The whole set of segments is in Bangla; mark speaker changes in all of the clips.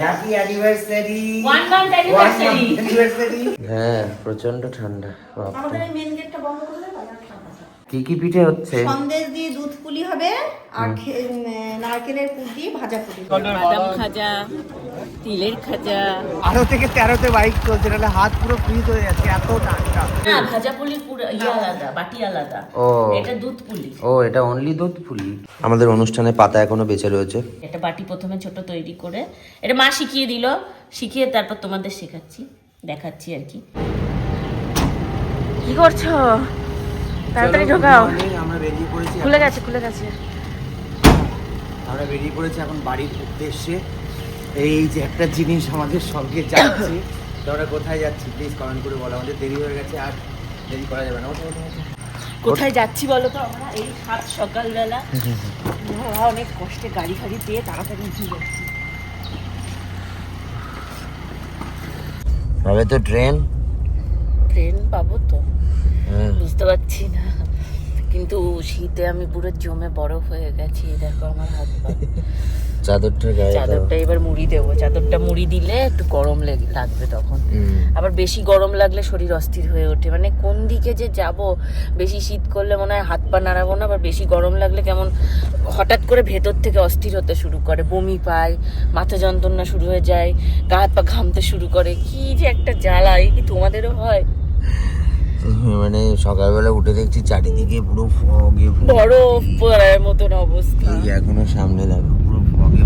Speaker 1: হ্যাপি অ্যানিভার্সারি হ্যাঁ প্রচণ্ড ঠান্ডা
Speaker 2: আমাদের মেন গেটটা বন্ধ করে।
Speaker 1: কি কি পিঠে হচ্ছে?
Speaker 2: সন্দেশ দিয়ে দুধ পুলি হবে আর নারকেলের পুর দিয়ে ভাজা পুলি
Speaker 3: বাদাম খাজা তিলের খাজা।
Speaker 1: আরও থেকে তেরোতে বাইক চলছে নাহলে হাত পুরো ফ্রিজ হয়ে যাচ্ছে এত ঠান্ডা
Speaker 3: না ভাজা পুলির পুরো ইয়ে আলাদা বাটি আলাদা।
Speaker 1: ও।
Speaker 3: এটা দুধ পুলি।
Speaker 1: ও এটা অনলি দুধ ফুলি আমাদের অনুষ্ঠানে পাতা এখনও বেঁচে রয়েছে।
Speaker 3: এটা বাটি প্রথমে ছোট তৈরি করে এটা মা শিখিয়ে দিল শিখিয়ে তারপর তোমাদের শেখাচ্ছি দেখাচ্ছি আর কি। কি করছ? তাড়াতাড়ি ঢোকাও।
Speaker 1: আমরা বেরিয়ে পড়েছি
Speaker 3: খুলে গেছে খুলে গেছে।
Speaker 1: আমরা বেরিয়ে পড়েছি এখন বাড়ির উদ্দেশ্যে। এই যে একটা জিনিস আমাদের সঙ্গে যাচ্ছে তো আমরা কোথায় যাচ্ছি? প্লিজ কমেন্ট করে বলো আমাদের দেরি হয়ে গেছে আর দেরি করা যাবে না।
Speaker 3: কোথায় যাচ্ছি বলো তো? আমরা এই সাত সকালবেলা। অনেক কষ্টে গাড়ি ফাড়ি পেয়ে তাড়াতাড়ি উঠে যাচ্ছি।
Speaker 1: তবে তো ট্রেন।
Speaker 3: ট্রেন পাবো তো। বুঝতে পারছি না। কিন্তু শীতে আমি পুরো জমে বরফ হয়ে গেছি দেখো আমার হাত পা।
Speaker 1: চাদরটা গায়ে।
Speaker 3: চাদরটা এবার মুড়ি দেবো। চাদরটা মুড়ি দিলে একটু গরম লেগে- লাগবে তখন। আবার বেশি গরম লাগলে শরীর অস্থির হয়ে ওঠে। মানে কোন দিকে যে যাব বেশি শীত করলে মনে হয় হাত পা নাড়াবো না আবার বেশি গরম লাগলে কেমন হঠাৎ করে ভেতর থেকে অস্থির হতে শুরু করে বমি পায় মাথা যন্ত্রণা শুরু হয়ে যায় গা হাত পা ঘামতে শুরু করে। কি যে একটা জ্বালা এই কি তোমাদেরও হয়?
Speaker 1: মানে সকালবেলা উঠে দেখছি চারিদিকে পুরো ফগে
Speaker 3: বরফ পড়ার মতন অবস্থা।
Speaker 1: এই এখনও সামনে দেখো পুরো ফগে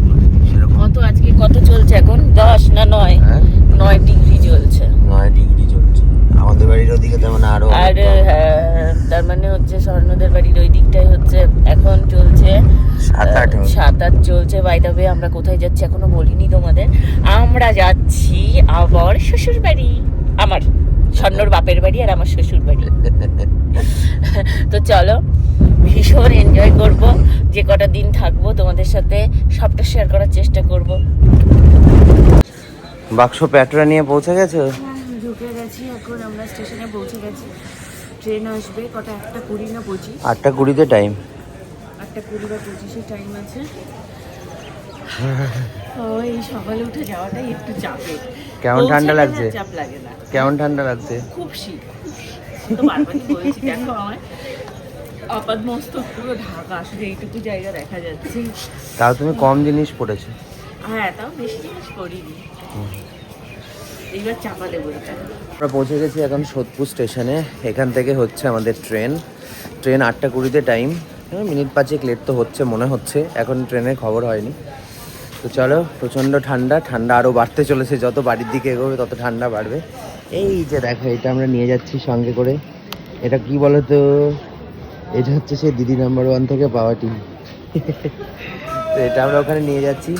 Speaker 1: সেরকম।
Speaker 3: কত আজকে কত চলছে এখন? দশ না নয়?
Speaker 1: হ্যাঁ?
Speaker 3: নয় ডিগ্রি চলছে।
Speaker 1: নয় ডিগ্রি চলছে। আমাদের বাড়ির ওদিকে তেমন আরও
Speaker 3: আর। হ্যাঁ, তার মানে হচ্ছে স্বর্ণদের বাড়ির ওই দিকটাই হচ্ছে এখন চলছে।
Speaker 1: সাত আট
Speaker 3: সাত আট চলছে। বাইদাবে আমরা কোথায় যাচ্ছি এখনও বলিনি তোমাদের। আমরা যাচ্ছি আবার শ্বশুর বাড়ি আমার। স্বর্ণর বাপের বাড়ি আর আমার শ্বশুর বাড়ি। তো চলো ভীষণ এনজয় করব যে কটা দিন থাকব তোমাদের সাথে সবটা শেয়ার করার চেষ্টা করব।
Speaker 1: বাক্স প্যাটরা নিয়ে পৌঁছে গেছে?
Speaker 3: ঢুকে গেছি এখন আমরা স্টেশনে পৌঁছে গেছি। ট্রেন আসবে কটা একটা কুড়ি না পঁচিশ।
Speaker 1: আটটা কুড়িতে টাইম
Speaker 3: একটা কুড়ি বা পঁচিশে টাইম আছে। ও সকালে উঠে যাওয়াটাই একটু চাপের।
Speaker 1: কেমন ঠান্ডা লাগছে?
Speaker 3: চাপ লাগে না।
Speaker 1: কেমন ঠান্ডা লাগছে?
Speaker 3: খুব শীত তো বারবারই বলছি দেখো আমার আপাদ মস্তক পুরো ঢাকা শুধু এইটুকু জায়গা দেখা যাচ্ছে।
Speaker 1: তাও তুমি কম জিনিস পড়েছো?
Speaker 3: হ্যাঁ তাও বেশি জিনিস করিনি এইবার চাপা দেবো এটা।
Speaker 1: আমরা পৌঁছে গেছি এখন সোদপুর স্টেশনে। এখান থেকে হচ্ছে আমাদের ট্রেন। ট্রেন আটটা কুড়িতে টাইম মিনিট পাঁচেক লেট তো হচ্ছে মনে হচ্ছে। এখন ট্রেনের খবর হয়নি। তো চলো প্রচণ্ড ঠান্ডা ঠান্ডা আরও বাড়তে চলেছে যত বাড়ির দিকে এগোবে তত ঠান্ডা বাড়বে। এই যে দেখো এটা আমরা নিয়ে যাচ্ছি সঙ্গে করে। এটা কি বলো তো এটা হচ্ছে সেই দিদি নাম্বার ওয়ান থেকে পাওয়া টিভি তো এটা আমরা ওখানে নিয়ে যাচ্ছি।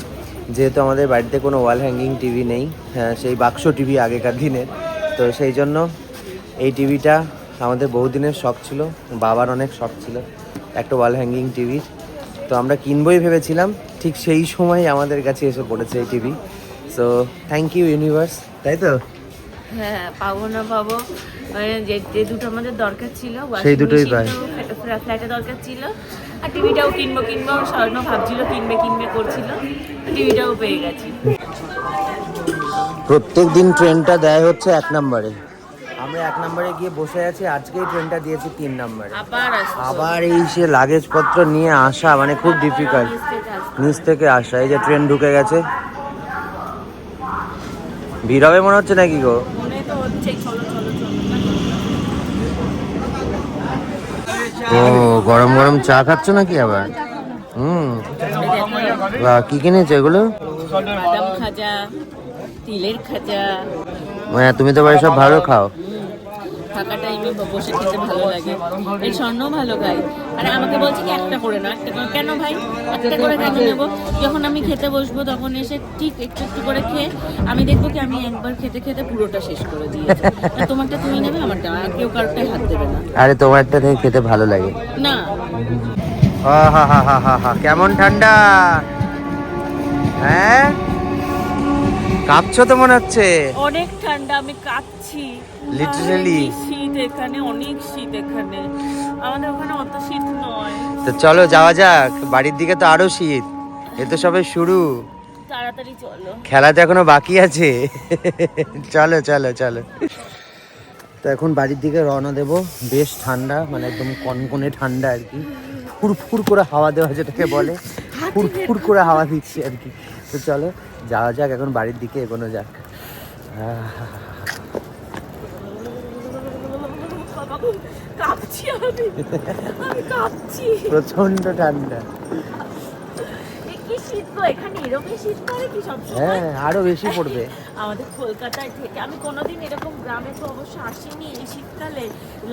Speaker 1: যেহেতু আমাদের বাড়িতে কোনো ওয়াল হ্যাঙ্গিং টিভি নেই হ্যাঁ, সেই বাক্স টিভি আগেকার দিনের। তো সেই জন্য এই টিভিটা আমাদের বহুদিনের শখ ছিল বাবার অনেক শখ ছিল একটা ওয়াল হ্যাঙ্গিং টিভি তো আমরা কিনবই ভেবেছিলাম ঠিক সেই সময় আমাদের কাছে এসে পড়েছে এই TV. So thank you universe তাই তো?
Speaker 3: হ্যাঁ পাবো না পাবো। মানে যে যে দুটো আমাদের দরকার ছিল
Speaker 1: সেই দুটোই পাই।
Speaker 3: ফ্ল্যাটে দরকার ছিল। আর টিভিটাও কিনবো কিনবো স্বর্ণ ভাবছিল কিনবে কিনবে করছিল। টিভিটাও পেয়ে গেছি।
Speaker 1: প্রত্যেক দিন ট্রেনটা দেয় হচ্ছে এক নম্বরে। আমরা এক নম্বরে গিয়ে বসে আছি আজকেই ট্রেনটা দিয়েছি তিন নম্বরে।
Speaker 3: আবার
Speaker 1: এই সে লাগেজপত্র নিয়ে আসা মানে খুব ডিফিকাল্ট নিচ থেকে আসা এই যে ট্রেন ঢুকে গেছে। ভিড় হবে মনে হচ্ছে নাকি গো? ও গরম গরম চা খাচ্ছ নাকি আবার? হুম। বাহ, কি কিনেছো এগুলো?
Speaker 3: খাজা তিলের খাজা।
Speaker 1: মানে তুমি তো বাড়ি সব ভালো খাও।
Speaker 3: ফাঁকা টাইমে বসে খেতে ভালো লাগে। এই স্বর্ণ ভালো খাই আরে আমাকে বলছে কি একটা করে না একটা করে। কেন ভাই? একটা করে কেন নেব? যখন আমি খেতে বসবো তখন এসে ঠিক একটু একটু করে খেয়ে আমি দেখব কি আমি একবার খেতে খেতে পুরোটা শেষ করে দিয়েছি। তোমারটা তুমি নেবে আমারটা আর কেউ কারোটাই হাত দেবে না।
Speaker 1: আরে তোমারটা থেকে খেতে ভালো লাগে।
Speaker 3: না।
Speaker 1: কেমন ঠান্ডা? হ্যাঁ? কাঁপছো তো মনে হচ্ছে।
Speaker 3: অনেক ঠান্ডা আমি কাঁপছি। কি শীত এখানে অনেক শীত এখানে। আমাদের ওখানে অত শীত নয়।
Speaker 1: তো চলো যাওয়া যাক। বাড়ির দিকে তো আরও শীত। এ তো সবে শুরু।
Speaker 3: তাড়াতাড়ি চলো।
Speaker 1: খেলা তো এখনও বাকি আছে। চলো চলো চলো। তো এখন বাড়ির দিকে রওনা দেব। বেশ ঠান্ডা মানে একদম কনকনে ঠান্ডা আর কি। ফুরফুর করে হাওয়া দেওয়া যেটাকে বলে। ফুরফুর করে হাওয়া দিচ্ছে আর কি। তো চলো যাওয়া যাক এখন বাড়ির দিকে এগোনো যাক আহ,
Speaker 3: বাবা গো, কাঁপছি আমি। আমি কাঁপছি।
Speaker 1: প্রচণ্ড ঠান্ডা।
Speaker 3: কি শীত গো? এখানে এরকম শীত পড়ে কি সব
Speaker 1: হ্যাঁ আরও বেশি পড়বে।
Speaker 3: আমাদের কলকাতায় থেকে আমি কোনোদিন এরকম গ্রামে তো অবশ্য আসিনি এই শীতকালে।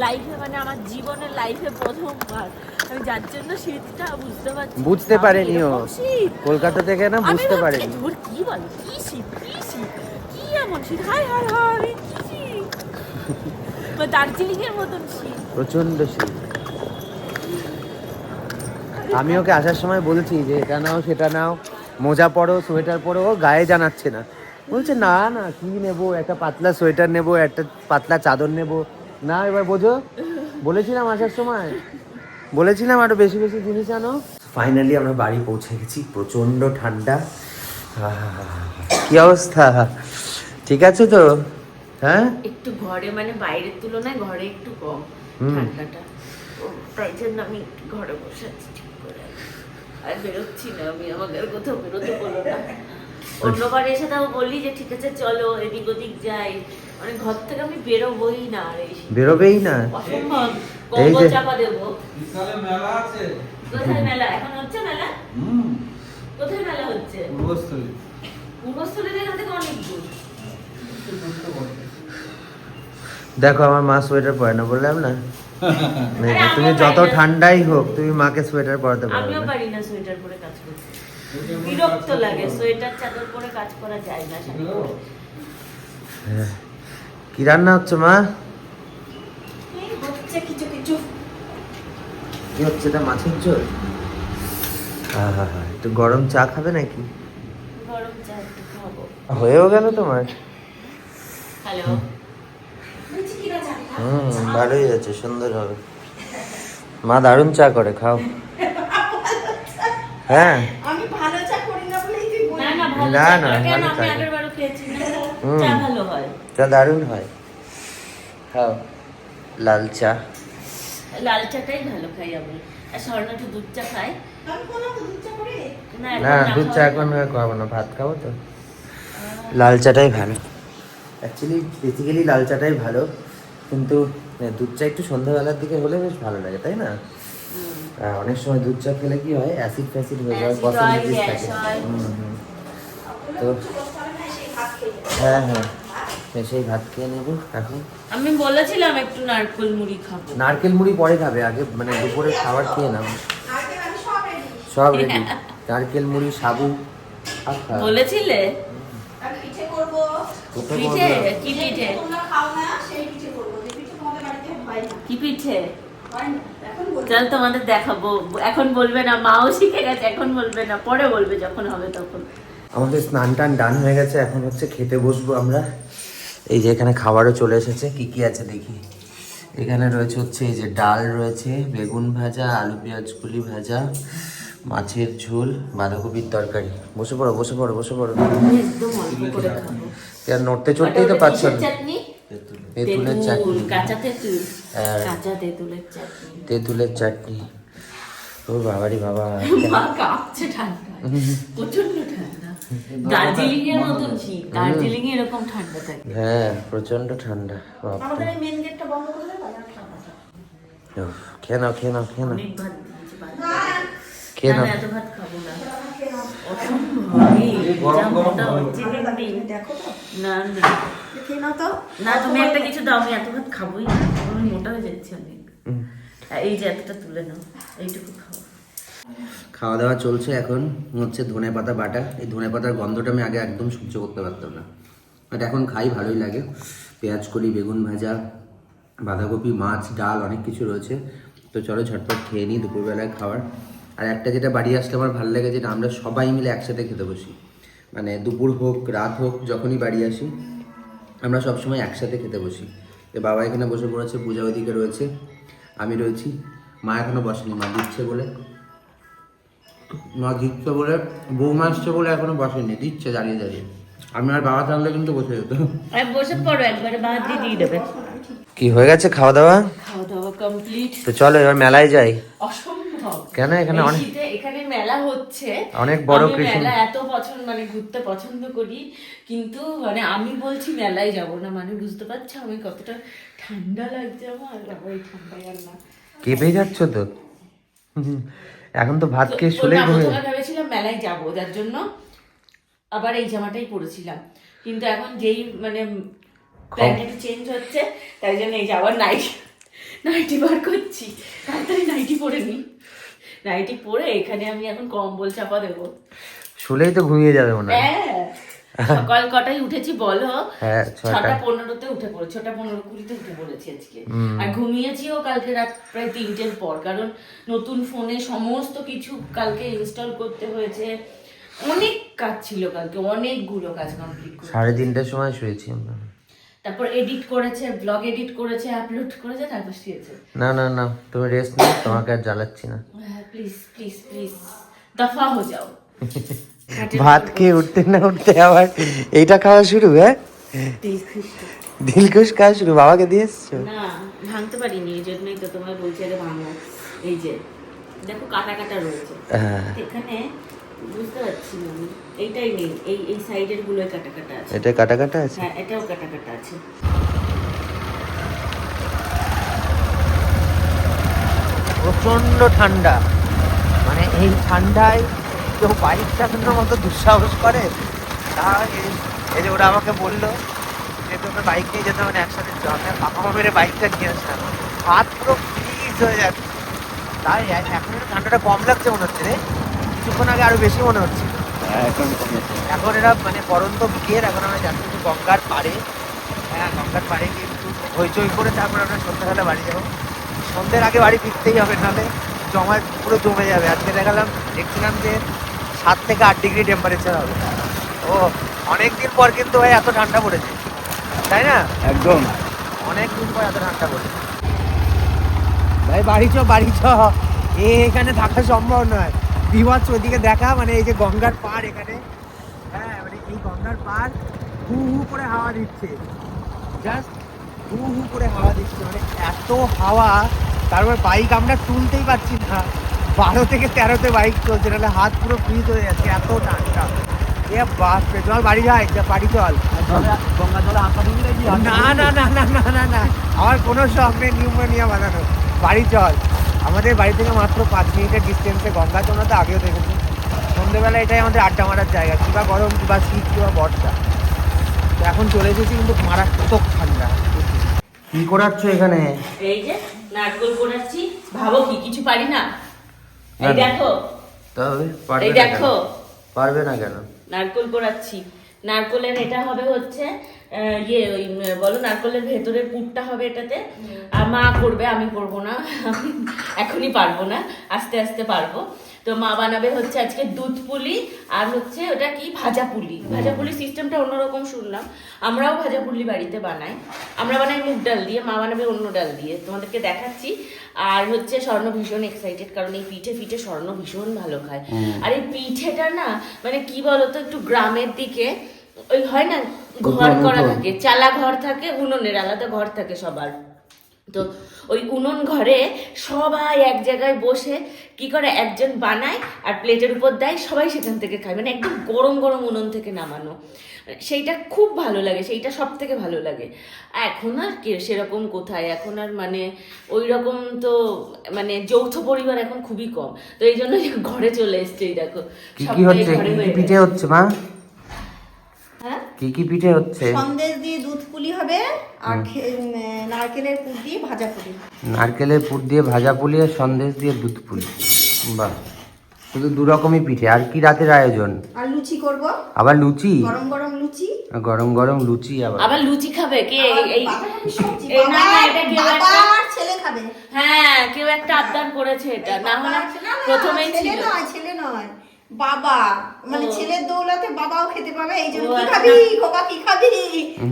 Speaker 3: লাইফে মানে আমার জীবনের লাইফে প্রথমবার। আমি যার জন্য শীতটা বুঝতে পারছি
Speaker 1: বুঝতে।
Speaker 3: এরকম শীত।
Speaker 1: কলকাতা থেকে না বুঝতে পারেনি।
Speaker 3: কি বলে? কি শীত কি শীত? কি এমন শীত? হাই হাই হাই কি শীত? বা দার্জিলিং এর মতন শীত।
Speaker 1: প্রচণ্ড শীত। আমি ওকে আসার সময় বলছি যে এটা নাও সেটা নাও মোজা পরো সোয়েটার পরো ও গায়ে জানাচ্ছে না। বলছে না না কি নেব? একটা পাতলা সোয়েটার নেব একটা পাতলা চাদর নেব। না এবার বোঝো। বলেছিলাম আসার সময়। বলেছিলাম আরও বেশি বেশি জিনিস আনো। ফাইনালি আমরা বাড়ি পৌঁছে গেছি প্রচণ্ড ঠান্ডা। কি অবস্থা? ঠিক আছে তো? হ্যাঁ?
Speaker 3: একটু ঘরে মানে বাইরের তুলনায় ঘরে একটু কম ঠান্ডাটা। তাই জন্য আমি একটু ঘরে বসে আছি ঠিক করে। আর বেরোচ্ছি না আমি আমাকে আর কোথাও বেরোতে বলো না। অন্যবার এসে তাও বললি যে ঠিক আছে চলো এদিক ওদিক যাই। মানে ঘর থেকে আমি বেরোবই না আর এই
Speaker 1: বেরোবেই না।
Speaker 3: অসম্ভব।
Speaker 1: এই যে-
Speaker 3: চাপা দেবো।
Speaker 4: বিকালে মেলা আছে।
Speaker 3: কোথায় মেলা? এখন হচ্ছে মেলা?
Speaker 4: হুম।
Speaker 3: কোথায় মেলা হচ্ছে?
Speaker 4: পূর্বস্থলী।
Speaker 3: পূর্বস্থলীতে এখান থেকে অনেক দূর।
Speaker 1: দেখো আমার মা সোয়েটার পরে না বললাম না? তুমি যত ঠান্ডাই হোক তুমি মাকে সোয়েটার পরাতে পারবে
Speaker 3: আমিও পারি না সোয়েটার পরে কাজ করতে। বিরক্ত লাগে সোয়েটার চাদর পরে কাজ করা যায় না
Speaker 1: হ্যাঁ। কি রান্না হচ্ছে মা?
Speaker 2: হচ্ছে কিছু কিছু।
Speaker 1: কি হচ্ছে এটা মাছের ঝোল? একটু গরম চা খাবে নাকি?
Speaker 3: গরম চা একটু খাব।
Speaker 1: হয়েও গেল তোমার।
Speaker 3: হ্যালো।
Speaker 1: হুম ভালোই আছে সুন্দর হবে। মা দারুণ চা করে খাও। হ্যাঁ।
Speaker 2: আমি ভালো চা করি না
Speaker 3: না না ভালো
Speaker 1: হুম।
Speaker 3: চা ভালো হয়।
Speaker 1: চা দারুণ হয়। খাও। লাল চা।
Speaker 3: লাল চাটাই ভালো খাই আমি। আর স্বর্ণ একটু দুধ চা খাই
Speaker 2: আমি কোনো দুধ চা করি।
Speaker 3: না
Speaker 1: না দুধ চা এখন খাব না ভাত খাব তো। লাল চাটাই ভালো। অ্যাকচুয়ালি বেসিক্যালি লাল চাটাই ভালো। কিন্তু দুধ চা একটু সন্ধ্যাবেলার দিকে হলে বেশ ভালো লাগে তাই না? অনেক সময় দুধ চা খেলে কি হয়? অ্যাসিড ফ্যাসিড হয়ে
Speaker 3: হয়,
Speaker 1: পসিবিলিটিস থাকে। হুম, হুম। তো
Speaker 2: সেই ভাত খেয়ে নেব।
Speaker 1: হ্যাঁ হ্যাঁ। সেই ভাত খেয়ে নেব এখন
Speaker 3: আমি বলেছিলাম একটু নারকেল মুড়ি খাব।
Speaker 1: নারকেল মুড়ি পরে খাবে আগে মানে দুপুরে খাবার খেয়ে নাও।
Speaker 2: সব
Speaker 1: রেডি নারকেল মুড়ি সাবু আচ্ছা
Speaker 3: বলেছিলে?
Speaker 2: পিঠে করব।
Speaker 3: পিঠে কি পিঠে?
Speaker 2: তোমরা খাও না, সেই পিঠে করব। যে পিঠে তোমাদের বাড়িতে হয় না।
Speaker 3: কি পিঠে? চল তোমাদের দেখাবো। এখন বলবে না মাও শিখে গেছে এখন বলবে না পরে বলবে যখন হবে তখন।
Speaker 1: আমাদের স্নান টান ডান হয়ে গেছে এখন হচ্ছে খেতে বসবো আমরা। এই যে এখানে খাবারও চলে এসেছে কি কি আছে দেখি। এখানে রয়েছে হচ্ছে এই যে ডাল রয়েছে বেগুন ভাজা আলু পেঁয়াজ কুলি ভাজা মাছের ঝোল বাঁধাকপির তরকারি। বসে পড়ো বসে পড়ো বসে পড়ো। নড়তে চড়তেই তো পারছ
Speaker 3: কিসের
Speaker 1: না তেঁতুলের
Speaker 3: তেঁতুল,
Speaker 1: চাটনি।
Speaker 3: কাঁচা তেঁতুল।
Speaker 1: হ্যাঁ।
Speaker 3: কাঁচা তেঁতুলের চাটনি।
Speaker 1: তেঁতুলের চাটনি। ও বাবারি বাবা।
Speaker 3: মা কাঁপছে ঠান্ডা প্রচণ্ড ঠান্ডা। দার্জিলিং এর মতন শীত। দার্জিলিং এ এরকম ঠান্ডা থাকে।
Speaker 1: হ্যাঁ প্রচণ্ড ঠান্ডা।
Speaker 2: আমাদের মেন গেটটা বন্ধ করে দেবে ঠান্ডা
Speaker 1: খেয়ে নাও খেয়ে নাও খেয়ে নাও।
Speaker 3: অনেক ভাত দিয়েছে ভাত।
Speaker 1: খেয়ে নাও।
Speaker 3: এত ভাত খাব না। অসম্ভব। এই যা মোটা হচ্ছে দিন দিন।
Speaker 2: দেখো তো।
Speaker 3: না না।
Speaker 2: দেখে তো।
Speaker 3: না তুমি একটা কিছু দাও আমি এত ভাত খাবোই না। আমি মোটা হয়ে যাচ্ছি অনেক। এই যে এতটা তুলে নাও এইটুকু খাও।
Speaker 1: খাওয়া দাওয়া চলছে এখন হচ্ছে ধনে পাতা বাটা। এই ধনে পাতার গন্ধটা আমি আগে একদম সহ্য করতে পারতাম না। বাট এখন খাই ভালোই লাগে। পেঁয়াজ কলি বেগুন ভাজা বাঁধাকপি মাছ ডাল অনেক কিছু রয়েছে। তো চলো ঝটপট খেয়ে নিই দুপুরবেলায় খাওয়ার আর একটা যেটা বাড়ি আসলে আমার ভালো লাগে যেটা আমরা সবাই মিলে একসাথে খেতে বসি। মানে দুপুর হোক রাত হোক যখনই বাড়ি আসি আমরা সবসময় একসাথে খেতে বসি। তো বাবা এখানে বসে পড়েছে পূজা ওইদিকে রয়েছে আমি রয়েছি। মা এখনও বসেনি মা দিচ্ছে বলে। মা দিচ্ছে বলে বৌমা আসছে বলে এখনও বসেনি দিচ্ছে দাঁড়িয়ে দাঁড়িয়ে আমি আর বাবা থাকলে কিন্তু বসে যেত।
Speaker 3: বসে পড়ো একবারে দিয়ে দিয়ে দেবে।
Speaker 1: কি হয়ে গেছে খাওয়া দাওয়া?
Speaker 3: খাওয়া দাওয়া কমপ্লিট
Speaker 1: তো চলো এবার মেলায় যাই।
Speaker 3: অসম্ভব
Speaker 1: কেন এখানে অনেক
Speaker 3: শীতে এখানে মেলা হচ্ছে।
Speaker 1: অনেক বড়
Speaker 3: মেলা এত পছন্দ মানে ঘুরতে পছন্দ করি কিন্তু মানে আমি বলছি মেলায় যাব না। মানে বুঝতে পারছ আমি কতটা ঠান্ডা লাগছে আমার। বাবা এই ঠান্ডায় আর না।
Speaker 1: কেঁপে যাচ্ছ তো? এখন তো ভাত খেয়ে শুলে ঘুমিয়ে
Speaker 3: ভেবেছিলাম মেলায় যাব যার জন্য আবার এই জামাটাই পরেছিলাম। কিন্তু এখন যেই মানে প্ল্যানটা চেঞ্জ হচ্ছে তাই জন্য এই যাওয়ার নাইটি নাইটি বার করছি। তাড়াতাড়ি নাইটি পরে নি। নাইটি পরে এখানে আমি এখন কম্বল চাপা দেবো।
Speaker 1: শুলেই তো ঘুমিয়ে যাবে মনে হয়।
Speaker 3: হ্যাঁ সকাল কটায় উঠেছি বলো?
Speaker 1: হ্যাঁ ছটা।
Speaker 3: পনেরোতে উঠে পড়ে ছটা পনেরো কুড়িতে উঠে পড়েছি আজকে। আর ঘুমিয়েছিও কালকে রাত প্রায় তিনটের পর কারণ নতুন ফোনে সমস্ত কিছু কালকে ইনস্টল করতে হয়েছে। অনেক কাজ ছিল কালকে অনেকগুলো কাজ কমপ্লিট করে
Speaker 1: সাড়ে তিনটার সময় শুয়েছি আমরা।
Speaker 3: তারপর এডিট করেছে ব্লগ এডিট করেছে আপলোড করেছে তারপর শুয়েছে।
Speaker 1: না না না তুমি রেস্ট নিও তোমাকে আর জ্বালাচ্ছি না।
Speaker 3: প্লিজ প্লিজ প্লিজ দফা হো যাও।
Speaker 1: ভাত খেয়ে উঠতে না উঠতে আবার এইটা খাওয়া শুরু হ্যাঁ। দিলকুশ খাওয়া শুরু বাবাকে দিয়ে এসছো?
Speaker 3: না ভাঙতে পারিনি এই জন্যই তো তোমায় বলছি আগে ভাঙো। এই যে দেখো কাটা কাটা রয়েছে।
Speaker 1: হ্যাঁ।
Speaker 3: এখানে বুঝতে পারছি না আমি। এইটাই নেই এই এই সাইডের গুলোই কাটা কাটা আছে।
Speaker 1: এটা কাটা কাটা আছে?
Speaker 3: হ্যাঁ এটাও কাটা কাটা আছে।
Speaker 1: প্রচণ্ড ঠান্ডা। মানে এই ঠান্ডায় কেউ বাইক চালানোর মতো দুঃসাহস করে? তা এই- যে ওরা আমাকে বলল যে তোমরা বাইক নিয়ে যেতে মানে একসাথে জলে পাপা মেরে বাইকটা নিয়ে আসলাম। হাত পুরো ফ্রিজ হয়ে যাচ্ছে। তাই এখন ঠান্ডাটা কম লাগছে মনে হচ্ছে রে। কিছুক্ষণ আগে আরও বেশি মনে হচ্ছে। এখন এরা মানে পরন্ত বিকেল এখন আমরা যাচ্ছি একটু গঙ্গার পাড়ে। হ্যাঁ গঙ্গার পাড়ে গিয়ে একটু হইচই করে তারপর আমরা সন্ধ্যাবেলা বাড়ি যাব। সন্ধ্যের আগে বাড়ি ফিরতেই হবে নাহলে জমায় পুরো জমে যাবে। আজকে দেখালাম দেখছিলাম যে সাত থেকে আট ডিগ্রি টেম্পারেচার হবে। ও অনেক দিন পর কিন্তু ভাই এত ঠান্ডা পড়েছে। তাই না?
Speaker 4: একদম।
Speaker 1: অনেক দিন পর এত ঠান্ডা পড়েছে। ভাই বাড়ি চ বাড়ি চ। এখানে থাকা সম্ভব নয়। বিভৎস ওইদিকে দেখা মানে এই যে গঙ্গার পাড় এখানে। হ্যাঁ মানে এই গঙ্গার পাড় হু হু করে হাওয়া দিচ্ছে। জাস্ট হু হু করে হাওয়া দিচ্ছে মানে এত হাওয়া, তারপর বাইক আমরা তুলতেই পারছি না। বারো থেকে তেরোতে বাইক চলছে, নাহলে হাত পুরো ফ্রিজ হয়ে যাচ্ছে, এত ঠান্ডা। এ চল বাড়ি চল। না না না না না না না আমার কোনো শখ নেই নিউমোনিয়া বানানো বাড়ি চল। আমাদের বাড়ি থেকে মাত্র পাঁচ মিনিটের ডিস্টেন্সে গঙ্গা তোমরা তো আগেও দেখেছি। সন্ধ্যেবেলা এটাই আমাদের আড্ডা মারার জায়গা কিবা গরম কিবা শীত কিবা বর্ষা। তো এখন চলে এসেছি কিন্তু মারাত্মক ঠান্ডা। কি করাচ্ছ এখানে?
Speaker 3: এই যে নারকোল কোড়াচ্ছি ভাবো কি কিছু পারি না? এই। দেখো।
Speaker 1: তবে
Speaker 3: এই দেখো।
Speaker 1: পারবে না কেন?
Speaker 3: নারকোল কোড়াচ্ছি নারকোলের এটা হবে হচ্ছে ইয়ে ওই বলো নারকোলের ভেতরের পুরটা হবে এটাতে। আর মা করবে আমি করব না। আমি এখনই পারব না আস্তে আস্তে পারব। তো মা বানাবে হচ্ছে আজকে দুধ পুলি আর হচ্ছে ওটা কি? ভাজা পুলি। ভাজা পুলি সিস্টেমটা অন্যরকম শুনলাম। আমরাও ভাজা পুলি বাড়িতে বানাই। আমরা বানাই মুগ ডাল দিয়ে মা বানাবে অন্য ডাল দিয়ে। তোমাদেরকে দেখাচ্ছি। আর হচ্ছে স্বর্ণ ভীষণ এক্সাইটেড কারণ এই পিঠে পিঠে স্বর্ণ ভীষণ ভালো খায়। আর এই পিঠেটা না মানে কি বলতো একটু গ্রামের দিকে ওই হয় না ঘর করা থাকে চালা ঘর থাকে উনুনের আলাদা ঘর থাকে সবার। তো ওই উনুন ঘরে সবাই এক জায়গায় বসে কি করে একজন বানায় আর প্লেটের উপর দেয় সবাই সেখান থেকে খায়। মানে একদম গরম গরম উনুন থেকে নামানো। সেইটা খুব ভালো লাগে সেইটা সব থেকে ভালো লাগে। এখন আর কে সেরকম কোথায়? এখন আর মানে ওই রকম তো মানে যৌথ পরিবার এখন খুবই কম। তো এই জন্য ঘরে চলে এসছে এই দেখো ঘরে
Speaker 1: পিঠে হচ্ছে মা? কি কি পিঠে হচ্ছে?
Speaker 2: সন্দেশ দিয়ে দুধ পুলি হবে আর নারকেলের পুর দিয়ে ভাজা পুলি।
Speaker 1: নারকেলের পুর দিয়ে ভাজা পুলি আর সন্দেশ দিয়ে দুধ পুলি। বাহ। শুধু দু রকমই পিঠে। আর কি রাতের আয়োজন?
Speaker 2: আর লুচি করব।
Speaker 1: আবার লুচি?
Speaker 2: গরম গরম লুচি।
Speaker 1: গরম গরম লুচি আবার।
Speaker 3: আবার লুচি খাবে? কে? এই- না, না, এটা কেউ
Speaker 2: বাবা
Speaker 3: একটা-
Speaker 2: আর ছেলে খাবে।
Speaker 3: হ্যাঁ কেউ একটা আবদার করেছে এটা। না হলে প্রথমেই
Speaker 2: ছেলে। নয় ছেলে নয়। বাবা মানে ছেলের দৌলতে বাবাও খেতে পাবে এই জন্য কি
Speaker 3: আচ্ছা।
Speaker 2: খাবি? খোকা কি খাবি?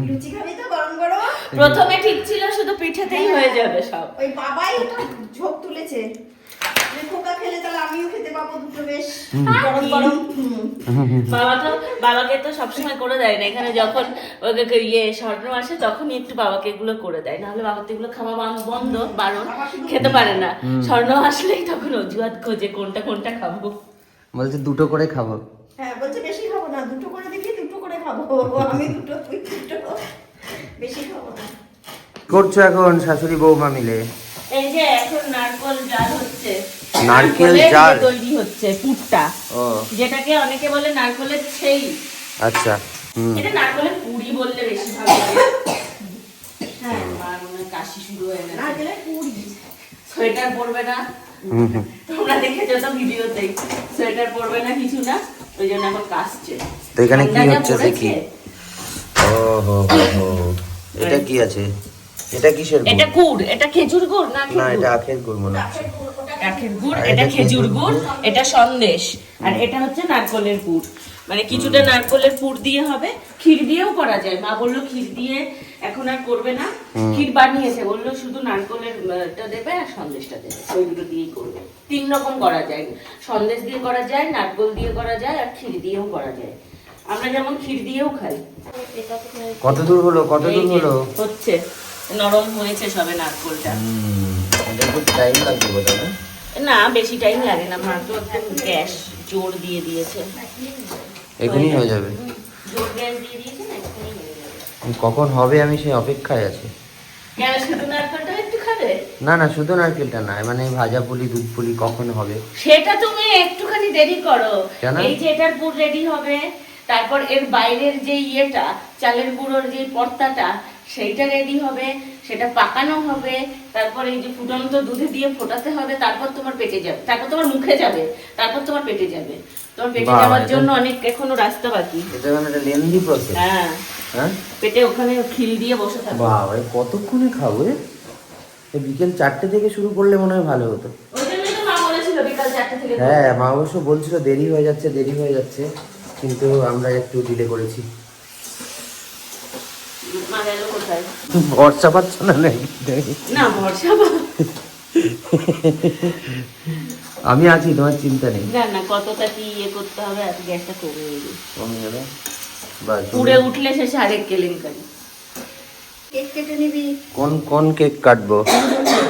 Speaker 2: লুচি খাবি তো গরম গরম?
Speaker 3: প্রথমে ঠিক ছিল শুধু পিঠেতেই হয়ে। যাবে সব।
Speaker 2: ওই বাবাই ওটা ঝোঁক তুলেছে। খোকা খেলে তাহলে আমিও খেতে পাবো দুটো বেশ। গরম গরম।
Speaker 3: বাবা তো বাবাকে তো সবসময় করে দেয় না। এখানে যখন ওকে ইয়ে স্বর্ণ আসে তখনই একটু বাবাকে এগুলো করে দেয়। নাহলে বাবা তো এগুলো খাওয়া বান- বন্ধ বারণ খেতে পারে না। স্বর্ণ আসলেই তখন অজুহাত খোঁজে কোনটা কোনটা খাব।
Speaker 1: বলছে দুটো করে খাব।
Speaker 2: হ্যাঁ বলছে বেশি খাব না দুটো করে দেখি দুটো করে খাব। আমি দুটো তুই দুটো বেশি খাব না।
Speaker 1: করছ এখন শাশুড়ি বৌমা মিলে?
Speaker 3: এই যে এখন নারকল জাল হচ্ছে।
Speaker 1: নারকেল জাল?
Speaker 3: তৈরি হচ্ছে পুরটা
Speaker 1: ও।
Speaker 3: যেটাকে অনেকে বলে নারকলের সেই
Speaker 1: আচ্ছা
Speaker 3: এটা নারকলের পুরি বললে বেশি ভালো লাগে। হ্যাঁ আমার মনে কাশি শুরু হয়ে গেছে।
Speaker 2: নারকেলের পুরি।
Speaker 3: সোয়েটার পরবে না? তোমরা দেখেছ তো ভিডিওতেই সোয়েটার পরবে না কিছু না ওই জন্য এখন কাশছে।
Speaker 1: তো এখানে কি হচ্ছে দেখি। ও হো এটা কি আছে? এটা কিসের
Speaker 3: এটা গুড় এটা খেজুর গুড় না
Speaker 1: না এটা আখের গুড় মনে হচ্ছে।
Speaker 3: আখের গুড় এটা খেজুর গুড়? এটা সন্দেশ। আর এটা হচ্ছে নারকলের গুড়। মানে কিছুটা নারকলের পুর দিয়ে হবে ক্ষীর দিয়েও করা যায়। মা বলল ক্ষীর দিয়ে এখন আর করবে না। ক্ষীর বানিয়েছে বলল শুধু নারকলের দেবে আর সন্দেশটা দেবে। ওই দুটো দিয়েই করবে। তিন রকম করা যায়। সন্দেশ দিয়ে করা যায় নারকল দিয়ে করা যায় আর ক্ষীর দিয়েও করা যায়। আমরা যেমন ক্ষীর দিয়েও খাই।
Speaker 1: কত দূর হলো কত দূর হলো?
Speaker 3: হচ্ছে। নরম হয়েছে সবে নারকলটা।
Speaker 1: টাইম লাগবে
Speaker 3: না? বেশি টাইম লাগে না। মা তো একদম গ্যাস জোর দিয়ে দিয়েছে।
Speaker 1: এখনই হয়ে যাবে। কখন হবে আমি সেই অপেক্ষায় আছি। না না শুধু নারকেলটা মানে ভাজা পুলি দুধ পুলি কখন হবে?
Speaker 3: সেটা তুমি একটুখানি দেরি করো। এই যে এটার পুর রেডি হবে তারপর এর বাইরের যে ইয়েটা চালের গুঁড়োর যে পর্দাটা সেইটা রেডি হবে সেটা পাকানো হবে তারপর এই যে ফুটন্ত দুধে দিয়ে ফোটাতে হবে তারপর তোমার পেটে যাবে তারপর তোমার মুখে যাবে তারপর তোমার পেটে যাবে। তোমার পেটে যাওয়ার জন্য অনেক এখনও রাস্তা বাকি।
Speaker 1: এটা মানে একটা লেন্দি প্রসেস
Speaker 3: হ্যাঁ।
Speaker 1: হ্যাঁ?
Speaker 3: পেটে ওখানে খিল দিয়ে বসে থাকো।
Speaker 1: বাবা কতক্ষণে খাব? এ বিকেল চারটে থেকে শুরু করলে মনে হয় ভালো হতো। হ্যাঁ মা অবশ্য বলছিল দেরি হয়ে যাচ্ছে দেরি হয়ে যাচ্ছে কিন্তু আমরা একটু ডিলে করেছি। ভরসা পাচ্ছ না নাকি?
Speaker 3: না ভরসা
Speaker 1: আমি আছি তোমার চিন্তা নেই।
Speaker 3: না না কতটা কি ইয়ে করতে হবে আর গ্যাসটা কমে গেছে
Speaker 1: কমে যাবে বাস
Speaker 3: পুড়ে উঠলে শেষে আরেক কেলেঙ্কারি।
Speaker 2: কেক কেটে নিবি।
Speaker 1: কোন কোন কেক কাটবো?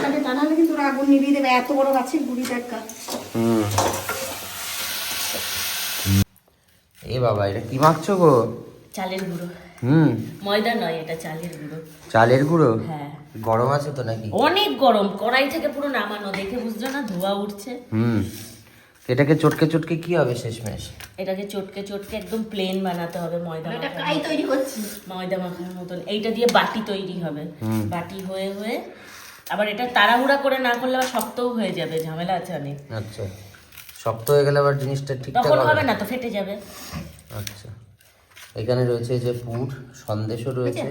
Speaker 2: কাটে তা নাহলে কিন্তু আগুন নিভিয়ে দেবে? এত বড় গাছের গুড়ি টাটকা
Speaker 1: হুম। এ বাবা এটা কি মাখছো গো?
Speaker 3: চালের গুঁড়ো।
Speaker 1: হুম।
Speaker 3: ময়দা নয় এটা চালের গুঁড়ো।
Speaker 1: চালের গুঁড়ো?
Speaker 3: হ্যাঁ।
Speaker 1: গরম আছে তো নাকি?
Speaker 3: অনেক গরম কড়াই থেকে পুরো নামানো দেখে বুঝলো না? ধোয়া উঠছে।
Speaker 1: হুম। এটাকে চটকে চটকে কি হবে শেষমেশ?
Speaker 3: এটাকে চটকে চটকে একদম প্লেন বানাতে হবে ময়দা
Speaker 2: এটা কাই তৈরি করছি
Speaker 3: ময়দা মাখার মতন। এইটা দিয়ে বাটি তৈরি হবে। বাটি হয়ে হয়ে আবার এটা তাড়াহুড়া করে না করলে আবার শক্তও হয়ে যাবে ঝামেলা আছে অনেক।
Speaker 1: আচ্ছা। শক্ত হয়ে গেলে আবার জিনিসটা ঠিকঠাক
Speaker 3: তখন
Speaker 1: হবে
Speaker 3: হবে না তো ফেটে যাবে।
Speaker 1: আচ্ছা। এখানে রয়েছে যে পুর সন্দেশও রয়েছে।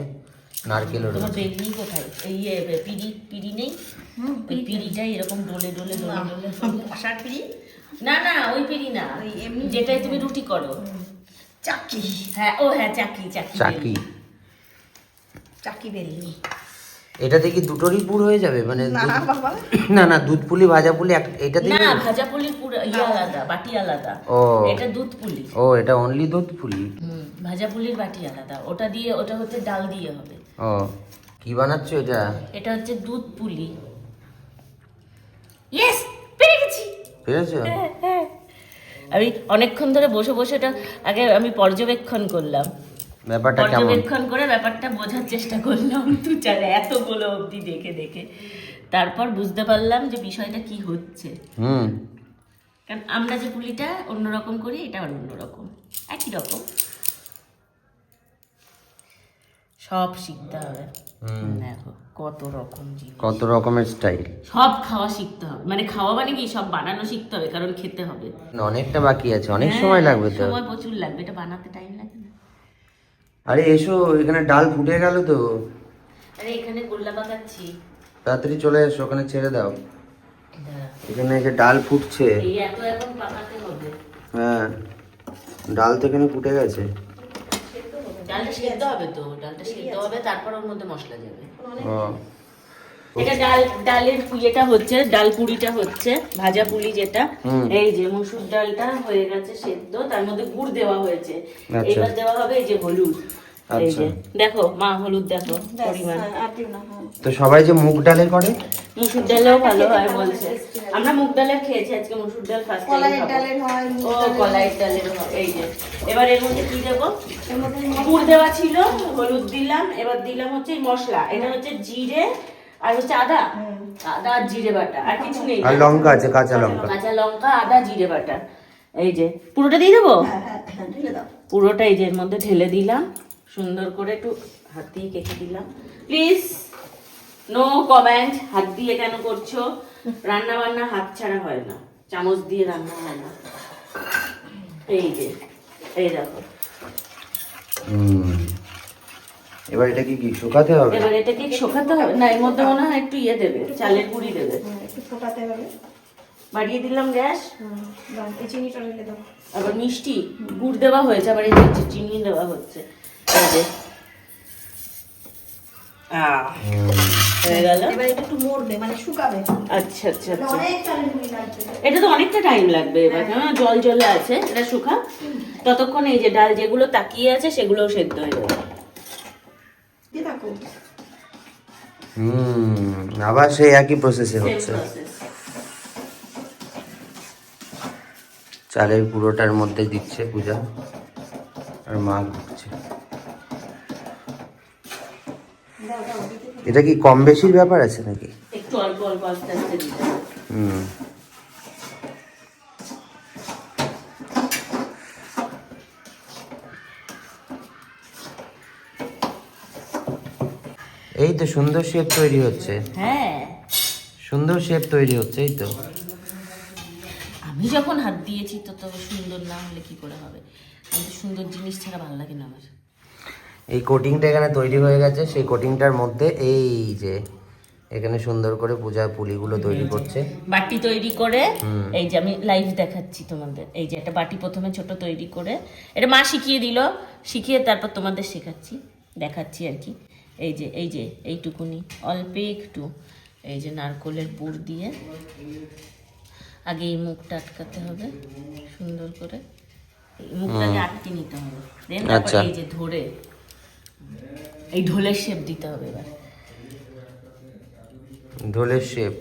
Speaker 1: নারকেলও
Speaker 3: তোমার বেগনি কোথায়? এই ইয়ে, পিড়ি পিড়ি নেই? ওই পিড়িটাই এরকম ডলে ডলে ডলে ডলে।
Speaker 2: পিড়ি?
Speaker 3: না না ওই পিড়ি না।
Speaker 2: ওই এমনি
Speaker 3: যেটাই তুমি রুটি করো।
Speaker 2: চাকি।
Speaker 3: হ্যাঁ ও হ্যাঁ চাকি চাকি
Speaker 1: চাকি।
Speaker 2: চাকি বেলনি
Speaker 1: এটাতে কি দুটোরই পুর হয়ে যাবে? মানে
Speaker 2: না
Speaker 1: না দুধ পুলি ভাজা পুলি এটাতেই
Speaker 3: না ভাজা পুলির পুরো ইয়ে আলাদা বাটি আলাদা।
Speaker 1: ও।
Speaker 3: এটা দুধ পুলি।
Speaker 1: ও এটা অনলি দুধ পুলি।
Speaker 3: হুম ভাজা পুলির বাটি আলাদা। ওটা দিয়ে ওটা হচ্ছে ডাল দিয়ে হবে।
Speaker 1: ও কি বানাচ্ছো এটা?
Speaker 3: এটা হচ্ছে দুধ পুলি। ইয়েস পেরে গেছি।
Speaker 1: পেরেছ?
Speaker 3: আমি অনেকক্ষণ ধরে বসে বসে এটা আগে আমি পর্যবেক্ষণ করলাম।
Speaker 1: ব্যাপারটা কেমন?
Speaker 3: পর্যবেক্ষণ করে ব্যাপারটা বোঝার চেষ্টা করলাম দু চার এতগুলো অবধি দেখে দেখে। তারপর বুঝতে পারলাম যে বিষয়টা কি হচ্ছে।
Speaker 1: হুম।
Speaker 3: কারণ আমরা যে পুলিটা অন্যরকম করি এটা আর অন্যরকম। একই রকম। সব শিখতে হবে। দেখো কত রকম জিনিস।
Speaker 1: কত রকমের স্টাইল
Speaker 3: সব খাওয়া শিখতে হবে। মানে খাওয়া মানে কি? সব বানানো শিখতে হবে কারণ খেতে হবে।
Speaker 1: অনেকটা বাকি আছে। অনেক
Speaker 3: হ্যাঁ,
Speaker 1: সময় লাগবে তো।
Speaker 3: সময় প্রচুর লাগবে। এটা বানাতে টাইম লাগে না।
Speaker 1: আরে এসো এখানে ডাল ফুটে গেল তো।
Speaker 3: আরে এখানে গোল্লা পাকাচ্ছি।
Speaker 1: তাড়াতাড়ি চলে এসো ওখানে ছেড়ে দাও। এখানে যে ডাল ফুটছে।
Speaker 3: এই এত এখন পাকাতে হবে।
Speaker 1: হ্যাঁ। ডাল তো এখানে ফুটে গেছে।
Speaker 3: ডালটা সেদ্ধ হবে তো ডালটা সেদ্ধ হবে তারপর ওর মধ্যে মশলা যাবে। এটা ডাল ডালের ইয়েটা হচ্ছে ডাল পুরিটা হচ্ছে ভাজা পুলি যেটা। এই যে মসুর ডালটা হয়ে গেছে সেদ্ধ তার মধ্যে গুড় দেওয়া হয়েছে।
Speaker 1: আচ্ছা।
Speaker 3: এবার দেওয়া হবে এই যে হলুদ। দেখো মা হলুদ দেখো পরিমাণ।
Speaker 2: আর দিও না
Speaker 1: তো সবাই যে মুগ ডালে করে?
Speaker 3: মুসুর ডালেও ভালো হয় বলছে। আমরা মুগ ডালের খেয়েছি আজকে মুসুর ডাল ফার্স্ট
Speaker 2: ডালের হয়
Speaker 3: ও
Speaker 2: ডালের
Speaker 3: হয়। এই যে। এবার এর মধ্যে কি দেবো? গুড় দেওয়া ছিল হলুদ দিলাম এবার দিলাম হচ্ছে এই মশলা। এটা হচ্ছে জিরে আর হচ্ছে আদা। আদা আর জিরে বাটা আর কিছু নেই।
Speaker 1: আর লঙ্কা আছে কাঁচা লঙ্কা।
Speaker 3: কাঁচা লঙ্কা আদা জিরে বাটা। এই যে পুরোটা দিয়ে দেবো?
Speaker 2: হ্যাঁ হ্যাঁ হ্যাঁ ঢেলে দাও।
Speaker 3: পুরোটা এই যে এর মধ্যে ঢেলে দিলাম। সুন্দর করে একটু হাত দিয়ে কেটে দিলাম। প্লিজ নো কমেন্ট হাত দিয়ে কেন করছ? রান্না বান্না হাত ছাড়া হয় না। চামচ দিয়ে রান্না হয় না। এই যে এই দেখো।
Speaker 1: এবার এটা কি কি শুকাতে হবে?
Speaker 3: এবার এটা কি শোকাতে হবে? না এর মধ্যে মনে হয় একটু ইয়ে দেবে চালের গুঁড়ি দেবে।
Speaker 2: হ্যাঁ, একটু ফোটাতে হবে।
Speaker 3: বাড়িয়ে দিলাম গ্যাস।
Speaker 2: চিনিটা ঢেলে দাও।
Speaker 3: আবার মিষ্টি গুড় দেওয়া হয়েছে আবার এই যে চিনি দেওয়া হচ্ছে। এই যে। হয়ে
Speaker 2: এটা মানে শুকাবে।
Speaker 3: আচ্ছা আচ্ছা আচ্ছা।
Speaker 2: গুঁড়ি লাগবে
Speaker 3: এটা তো অনেকটা টাইম লাগবে এবার হ্যাঁ। জল জলে আছে এটা শুকা। ততক্ষণ এই যে ডাল যেগুলো তাকিয়ে আছে সেগুলোও সেদ্ধ হয়ে যাবে।
Speaker 1: হুম আবার সেই একই প্রসেসে হচ্ছে। চালের পুরোটার মধ্যে দিচ্ছে পূজা আর মা দিচ্ছে
Speaker 2: দাও দাও দিতে থাকো।
Speaker 1: এটা কি কম বেশির ব্যাপার আছে নাকি?
Speaker 3: একটু অল্প অল্প আস্তে আস্তে দিতে
Speaker 1: হুম। এই তো সুন্দর শেপ তৈরি হচ্ছে।
Speaker 3: হ্যাঁ।
Speaker 1: সুন্দর শেপ তৈরি হচ্ছে এই তো।
Speaker 3: আমি যখন হাত দিয়েছি তো তো সুন্দর না হলে কি করে হবে? আমি তো সুন্দর জিনিস ছাড়া ভালো লাগে না আমার।
Speaker 1: এই কোটিংটা এখানে তৈরি হয়ে গেছে। সেই কোটিংটার মধ্যে এই যে এখানে সুন্দর করে পূজার পুলিগুলো তৈরি করছে।
Speaker 3: বাটি তৈরি করে এই যে আমি লাইভ দেখাচ্ছি তোমাদের। এই যে একটা বাটি প্রথমে ছোট তৈরি করে এটা মা শিখিয়ে দিল। শিখিয়ে তারপর তোমাদের শেখাচ্ছি দেখাচ্ছি আর কি। এই যে এই যে এইটুকুনি। অল্প একটু এই যে নারকোলের পুর দিয়ে আগে এই মুখটা আটকাতে হবে সুন্দর করে। মুখটাকে আটকে নিতে হবে। দেন
Speaker 1: আচ্ছা।
Speaker 3: এই যে ধরে এই ঢোলের শেপ দিতে হবে এবার।
Speaker 1: ঢোলের শেপ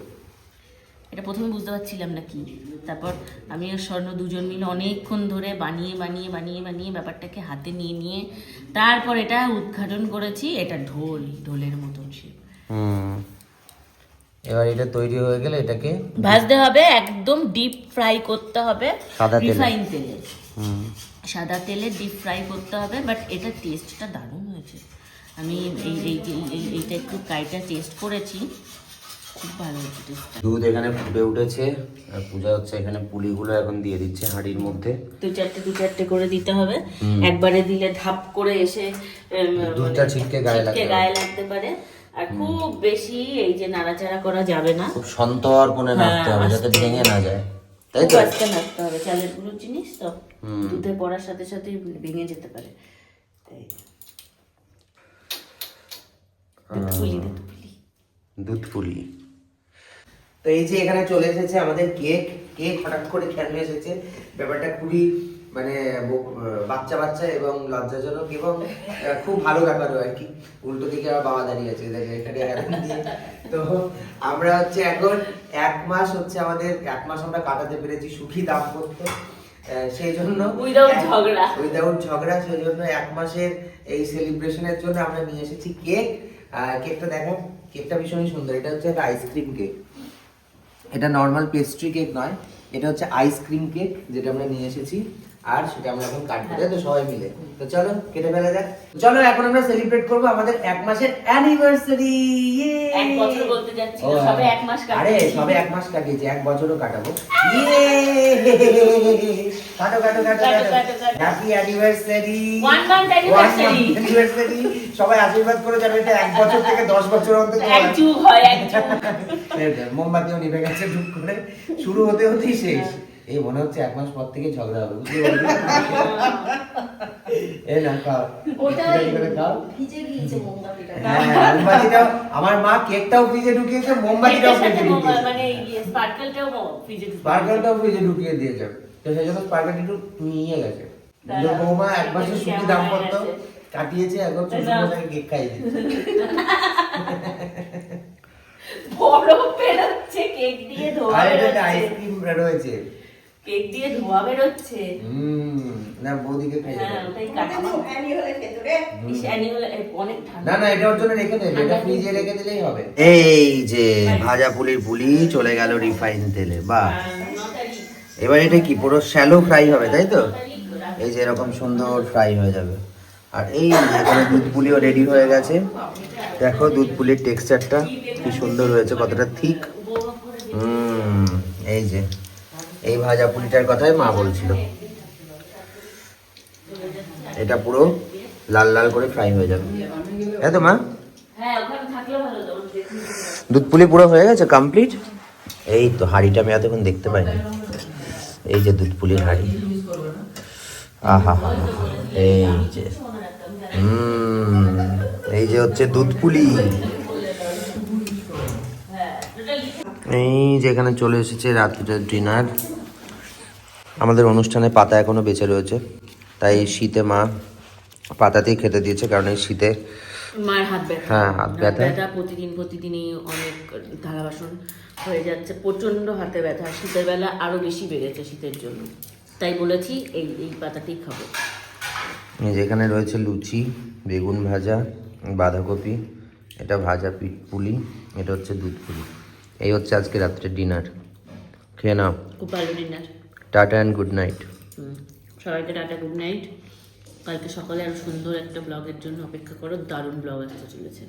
Speaker 3: এটা প্রথমে বুঝতে পারছিলাম না কি। তারপর আমি আর স্বর্ণ দুজন মিলে অনেকক্ষণ ধরে বানিয়ে বানিয়ে বানিয়ে বানিয়ে ব্যাপারটাকে হাতে নিয়ে নিয়ে তারপর এটা উদ্ঘাটন করেছি এটা ঢোল ঢোলের মতন শেপ
Speaker 1: হুম। এবার এটা তৈরি হয়ে গেলে এটাকে
Speaker 3: ভাজতে হবে একদম ডিপ ফ্রাই করতে হবে।
Speaker 1: সাদা তেলে।
Speaker 3: রিফাইন তেলে। সাদা তেলে ডিপ ফ্রাই করতে হবে বাট এটা টেস্টটা দারুণ। হয়েছে আমি এই এই এই- এই- এইটা একটু কাইটা টেস্ট করেছি। খুব ভালো হয়েছে
Speaker 1: দুধ এখানে ফুটে উঠেছে আর পূজা হচ্ছে এখানে পুলিগুলো এখন দিয়ে দিচ্ছে হাঁড়ির মধ্যে।
Speaker 3: দু চারটে দু চারটে করে দিতে হবে। একবারে দিলে ধাপ করে এসে
Speaker 1: দুধটা
Speaker 3: মানে
Speaker 1: ছিটকে গায়ে লাগতে
Speaker 3: গায়ে লাগতে পারে। আর খুব বেশি এই যে নাড়াচাড়া করা যাবে না।
Speaker 1: খুব সন্তর্পণে নাড়তে হবে
Speaker 3: হ্যাঁ,
Speaker 1: যাতে ভেঙে না যায়। তাই তো?
Speaker 3: আস্তে নাড়তে হবে। চালের গুঁড়ো জিনিস তো। দুধে পড়ার সাথে সাথে ভেঙে যেতে পারে। তাই। দুধ পুলি দুধ পুলি
Speaker 1: দুধ পুলি তো এই যে এখানে চলে এসেছে আমাদের কেক কেক হঠাৎ করে কেন এসেছে? ব্যাপারটা খুবই মানে বাচ্চা বাচ্চা এবং লজ্জাজনক এবং খুব ভালো ব্যাপার আর কি। উল্টো দিকে আমার বাবা দাঁড়িয়ে আছে দেখো এখানে তো আমরা হচ্ছে এখন এক মাস হচ্ছে আমাদের এক মাস আমরা কাটাতে পেরেছি সুখী দাম্পত্য। আহ, সেই জন্য
Speaker 3: Without ঝগড়া।
Speaker 1: উইদাউট ঝগড়া সেই জন্য এক মাসের এই সেলিব্রেশনের জন্য আমরা নিয়ে এসেছি কেক আর কেকটা দেখো কেকটা ভীষণই সুন্দর। এটা হচ্ছে একটা আইসক্রিম কেক এটা নর্মাল পেস্ট্রি কেক নয়, এটা হচ্ছে আইসক্রিম কেক যেটা আমরা নিয়ে এসেছি। আর সেটা আমরা এখন কাটবো তাই তো সবাই মিলে? তো চলো কেটে ফেলা যাক। চলো এখন আমরা সেলিব্রেট করব আমাদের এক মাসের অ্যানিভার্সারি
Speaker 3: এক বছর বলতে যাচ্ছি সবে এক মাস
Speaker 1: হ্যাঁ। আরে সবে এক মাস কাটিয়েছি এক বছরও কাটাবো। ইয়ে কাটো কাটো কাটো। Happy anniversary
Speaker 3: One month anniversary.
Speaker 1: Anniversary সবাই আশীর্বাদ করে যাবে এটা এক বছর থেকে দশ বছর অন্তত
Speaker 3: এক
Speaker 1: হয়।
Speaker 3: হয় এক
Speaker 1: মোমবাতিও নিভে গেছে করে। শুরু হতে হতেই শেষ। এই মনে হচ্ছে এক মাস পর থেকে ঝগড়া হবে বুঝতে পারলি? এ না খাও। করে খাও।
Speaker 2: ভিজে মোমবাতিটা।
Speaker 1: হ্যাঁ মোমবাতিটাও আমার মা কেকটাও ফ্রিজে ঢুকিয়েছে মোমবাতিটাও ফ্রিজে ঢুকিয়েছে।
Speaker 3: মানে ইয়ে স্পার্কেলটাও ফ্রিজে
Speaker 1: স্পার্কেলটাও ফ্রিজে ঢুকিয়ে দিয়েছে। তো সেই জন্য স্পার্কেল একটু নিয়ে গেছে। কিন্তু বৌমা এক বছর সুখী দাম্পত্য কাটিয়েছে এখন শ্বশুর মশাইকে কেক খাইয়ে দিচ্ছে
Speaker 3: বরফ বেরোচ্ছে কেক দিয়ে ধোয়া
Speaker 1: আইসক্রিম রয়েছে।
Speaker 3: কেক দিয়ে ধোয়া বেরোচ্ছে।
Speaker 1: হুম না বৌদিকে খাইয়ে
Speaker 3: হ্যাঁ ওটাই
Speaker 2: খেতো রে
Speaker 3: অনেক ঠান্ডা।
Speaker 1: না না এটা ওর জন্য রেখে দেবে এটা ফ্রিজে রেখে দিলেই হবে। এই যে ভাজা পুলির পুলি চলে গেল রিফাইন তেলে বাহ। এবার এটা কি পুরো শ্যালো ফ্রাই হবে তাই তো? এই যে এরকম সুন্দর ফ্রাই হয়ে যাবে। আর এই এখানে দুধ পুলিও রেডি হয়ে গেছে। দেখো দুধ পুলির টেক্সচারটা কি সুন্দর হয়েছে কতটা থিক। হুম এই যে। এই ভাজা পুলিটার কথাই মা বলছিল। এটা পুরো লাল লাল করে ফ্রাই হয়ে যাবে। তাই তো মা?
Speaker 3: হ্যাঁ
Speaker 1: দুধ পুলি পুরো হয়ে গেছে কমপ্লিট এই তো হাঁড়িটা আমি এতক্ষণ দেখতে পাইনি। এই যে দুধ পুলির হাঁড়ি। আহা হা হা হা। এই যে হুম এই যে হচ্ছে দুধ পুলি। এই যে এখানে চলে এসেছে রাত্রির ডিনার। আমাদের অনুষ্ঠানে পাতা এখনও বেঁচে রয়েছে তাই শীতে মা পাতাতেই খেতে দিয়েছে কারণ এই শীতে
Speaker 3: মায়ের হাত ব্যথা।
Speaker 1: হ্যাঁ, হাত ব্যথা।
Speaker 3: প্রতিদিন প্রতিদিনই অনেক থালা বাসন হয়ে যাচ্ছে প্রচণ্ড হাতে ব্যথা। শীতের বেলা আরও বেশি বেড়েছে শীতের জন্য। তাই বলেছি এই এই পাতাতেই খাব।
Speaker 1: এই যে এখানে রয়েছে লুচি বেগুন ভাজা বাঁধাকপি এটা ভাজা পিঠ পুলি এটা হচ্ছে দুধ পুলি। এই হচ্ছে আজকে রাত্রের ডিনার খেয়ে নাও।
Speaker 3: খুব ভালো dinner
Speaker 1: tata and good night
Speaker 3: সবাইকে টাটা গুড নাইট কালকে সকালে আরও সুন্দর একটা ব্লগের জন্য অপেক্ষা করো। দারুণ ব্লগ আসতে চলেছে।